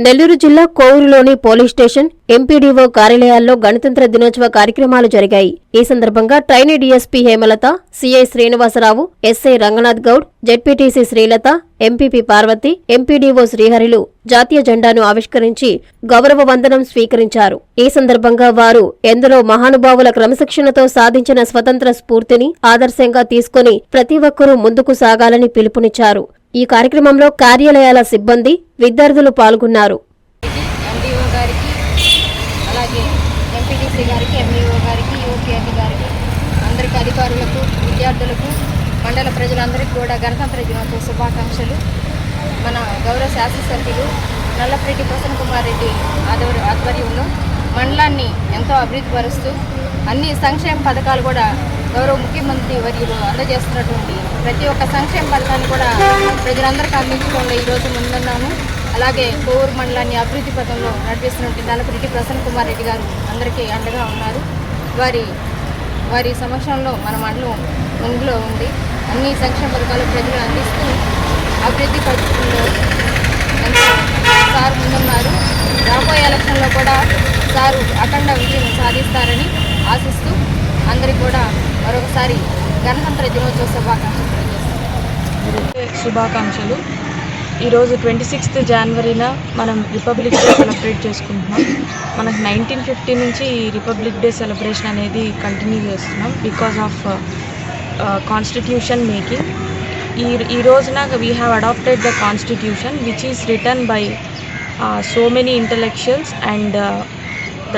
నెల్లూరు జిల్లా కోవూరులోని police station MPDO కార్యాలయాల్లో గణతంత్ర దినోత్సవ కార్యక్రమాలు జరిగాయి. ఈ సందర్భంగా trainee DSP Hemalatha CI Srinivasarao SI Ranganath Goud ZPTC Srilatha MPP Parvathi MPDO శ్రీహరిలు జాతీయ జెండాను ఆవిష్కరించి గౌరవ వందనం స్వీకరించారు. ఈ సందర్భంగా వారు ఎందరో మహానుభావుల క్రమశిక్షణతో సాధించిన స్వతంత్ర స్ఫూర్తిని ఆదర్శంగా తీసుకుని ప్రతి ఒక్కరూ ముందుకు సాగాలని పిలుపునిచ్చారు. ఈ కార్యక్రమంలో కార్యాలయాల సిబ్బంది విద్యార్థులు పాల్గొన్నారు. గారికి అలాగే గారికి గారికి గారికి అందరికీ అధికారులకు విద్యార్థులకు మండల ప్రజలందరికీ కూడా గణతంత్ర దినోత్సవ శుభాకాంక్షలు. మన గౌరవ శాసనసభ్యులు నల్లపరెడ్డి ప్రసన్న కుమార్ రెడ్డి ఆధ్వర్య ఆధ్వర్యంలో మండలాన్ని ఎంతో అభివృద్ధి పరుస్తూ అన్ని సంక్షేమ పథకాలు కూడా గౌరవ ముఖ్యమంత్రి వర్యులు అందజేస్తున్నటువంటి ప్రతి ఒక్క సంక్షేమ పథకాన్ని కూడా ప్రజలందరికీ అందించడంలో ఈరోజు ముందున్నాము. అలాగే కోవూరు మండలాన్ని అభివృద్ధి పథంలో నడిపిస్తున్నటువంటి నల్లపరెడ్డి ప్రసన్న కుమార్ రెడ్డి గారు అందరికీ అండగా ఉన్నారు. వారి వారి సమక్షంలో మన మండలం ముందులో ఉంది. అన్ని సంక్షేమ పథకాలు ప్రజలు అందిస్తూ అభివృద్ధి పథకంలో సార్ ముందున్నారు. రాబోయే ఎలక్షన్లో కూడా సారు అఖండ విజయం సాధిస్తారని ఆశిస్తూ అందరికీ కూడా మరొకసారి గణతంత్ర దినోత్సవ శుభాకాంక్షలు తెలియజేస్తున్నాను. శుభాకాంక్షలు. ఈరోజు ట్వంటీ సిక్స్త్ జనవరిన మనం రిపబ్లిక్ డే సెలబ్రేట్ చేసుకుంటున్నాం. మనకు నైన్టీన్ ఫిఫ్టీ నుంచి ఈ రిపబ్లిక్ డే సెలబ్రేషన్ అనేది కంటిన్యూ చేస్తున్నాం బికాస్ ఆఫ్ కాన్స్టిట్యూషన్ మేకింగ్ ఈ ఈ రోజున we have adopted the constitution which is return by so many intellectuals and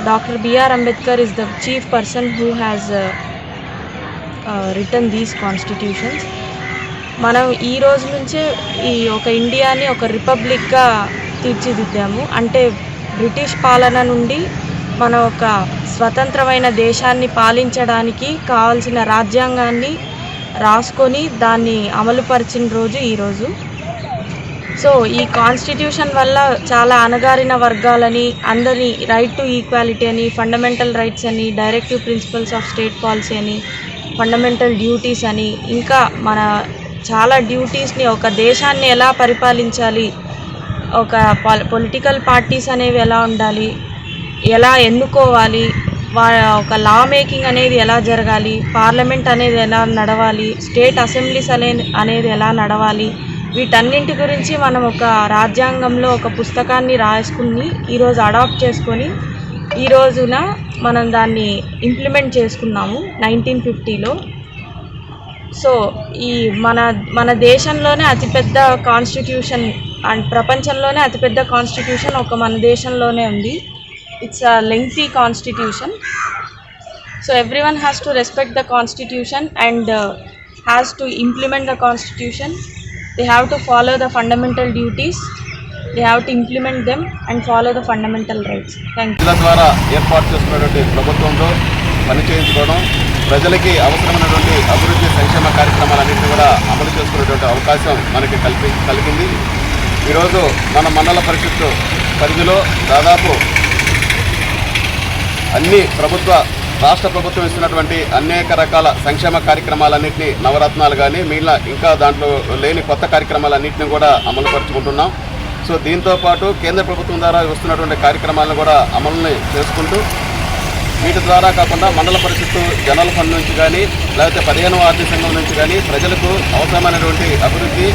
doctor BR Ambedkar is the chief person who has return these constitutions మనం ఈ రోజు నుంచే ఈ ఒక ఇండియాని ఒక రిపబ్లిక్గా తీర్చిదిద్దాము. అంటే బ్రిటిష్ పాలన నుండి మన ఒక స్వతంత్రమైన దేశాన్ని పాలించడానికి కావాల్సిన రాజ్యాంగాన్ని రాసుకొని దాన్ని అమలుపరిచిన రోజు ఈరోజు సో ఈ కాన్స్టిట్యూషన్ వల్ల చాలా అణగారిన వర్గాలని అందరి రైట్ టు ఈక్వాలిటీ అని ఫండమెంటల్ రైట్స్ అని directive principles of state policy అని ఫండమెంటల్ డ్యూటీస్ అని ఇంకా మన చాలా డ్యూటీస్ని ఒక దేశాన్ని ఎలా పరిపాలించాలి ఒక పొలిటికల్ పార్టీస్ అనేవి ఎలా ఉండాలి ఎలా ఎన్నుకోవాలి వా ఒక లా మేకింగ్ అనేది ఎలా జరగాలి పార్లమెంట్ అనేది ఎలా నడవాలి స్టేట్ అసెంబ్లీస్ అనే అనేది ఎలా నడవాలి వీటన్నింటి గురించి మనం ఒక రాజ్యాంగంలో ఒక పుస్తకాన్ని రాసుకుని ఈరోజు అడాప్ట్ చేసుకొని ఈ రోజున మనం దాన్ని ఇంప్లిమెంట్ చేసుకున్నాము నైన్టీన్ ఫిఫ్టీలో సో ఈ మన మన దేశంలోనే అతిపెద్ద కాన్స్టిట్యూషన్ అండ్ ప్రపంచంలోనే అతిపెద్ద కాన్స్టిట్యూషన్ ఒక మన దేశంలోనే ఉంది. It's a lengthy constitution so every one has to respect the constitution and has to implement the constitution they have to follow the fundamental duties they have to implement them and follow the fundamental rights thank you ద్వారా ఏర్పాటు చేసుకున్నటువంటి ప్రభుత్వంతో పనిచేయించుకోవడం ప్రజలకి అవసరమైనటువంటి అభివృద్ధి సంక్షేమ కార్యక్రమాలన్నింటినీ కూడా అమలు చేసుకునేటువంటి అవకాశం మనకి కల్పి కలిగింది. ఈరోజు మన మండల పరిషత్తు పరిధిలో దాదాపు అన్ని ప్రభుత్వ రాష్ట్ర ప్రభుత్వం ఇస్తున్నటువంటి అనేక రకాల సంక్షేమ కార్యక్రమాలన్నింటినీ నవరత్నాలు కానీ మిగిలిన ఇంకా దాంట్లో లేని కొత్త కార్యక్రమాలన్నింటినీ కూడా అమలు పరుచుకుంటున్నాం. సో దీంతో పాటు కేంద్ర ప్రభుత్వం ద్వారా వస్తున్నటువంటి కార్యక్రమాలను కూడా అమలుని చేసుకుంటూ వీటి ద్వారా కాకుండా మండల పరిషత్తు జనరల్ ఫండ్ నుంచి కానీ లేకపోతే పదిహేనవ ఆర్థిక సంఘం నుంచి కానీ ప్రజలకు అవసరమైనటువంటి అభివృద్ధి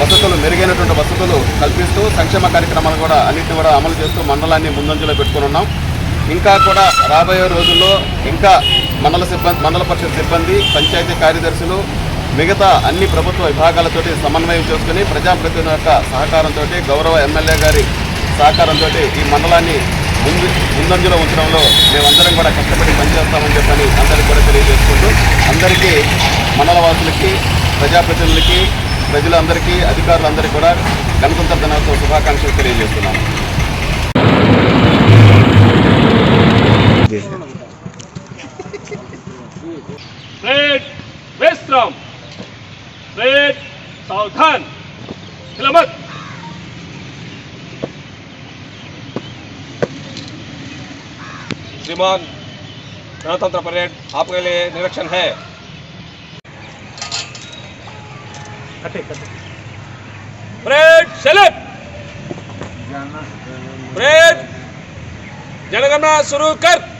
వసతులు మెరుగైనటువంటి వసతులు కల్పిస్తూ సంక్షేమ కార్యక్రమాలు కూడా అన్నింటినీ కూడా అమలు చేస్తూ మండలాన్ని ముందంజలో పెట్టుకుని ఉన్నాం. ఇంకా కూడా రాబోయే రోజుల్లో ఇంకా మండల సిబ్బంది మండల పరిషత్ సిబ్బంది పంచాయతీ కార్యదర్శులు మిగతా అన్ని ప్రభుత్వ విభాగాలతోటి సమన్వయం చేసుకుని ప్రజాప్రతినిధుల యొక్క సహకారంతో గౌరవ ఎమ్మెల్యే గారి సహకారంతో ఈ మండలాన్ని ముందు ముందంజలో ఉంచడంలో మేమందరం కూడా కష్టపడి పనిచేస్తామని చెప్పని అందరికీ కూడా తెలియజేసుకుంటూ అందరికీ మండల వాసులకి ప్రజాప్రతినిధులకి ప్రజలందరికీ అధికారులందరికీ కూడా గణతంత్ర దినోత్సవ శుభాకాంక్షలు తెలియజేస్తున్నాను. Red, Westrom. Red, सावधान सलामत श्रीमान गणतंत्र परेड आपके लिए निरीक्षण है। Parade select. परेड जनगणना शुरू कर।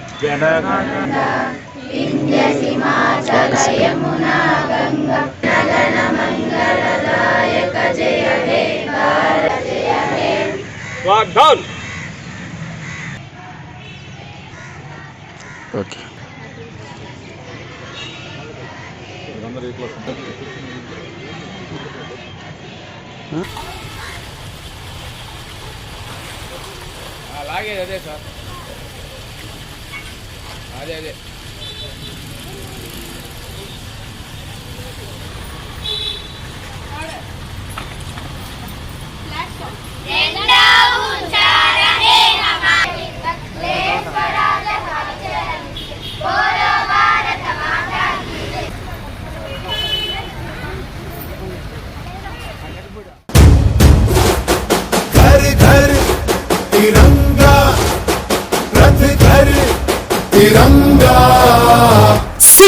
Walk down. ఓకే అలాగే అదే సార్ 对对。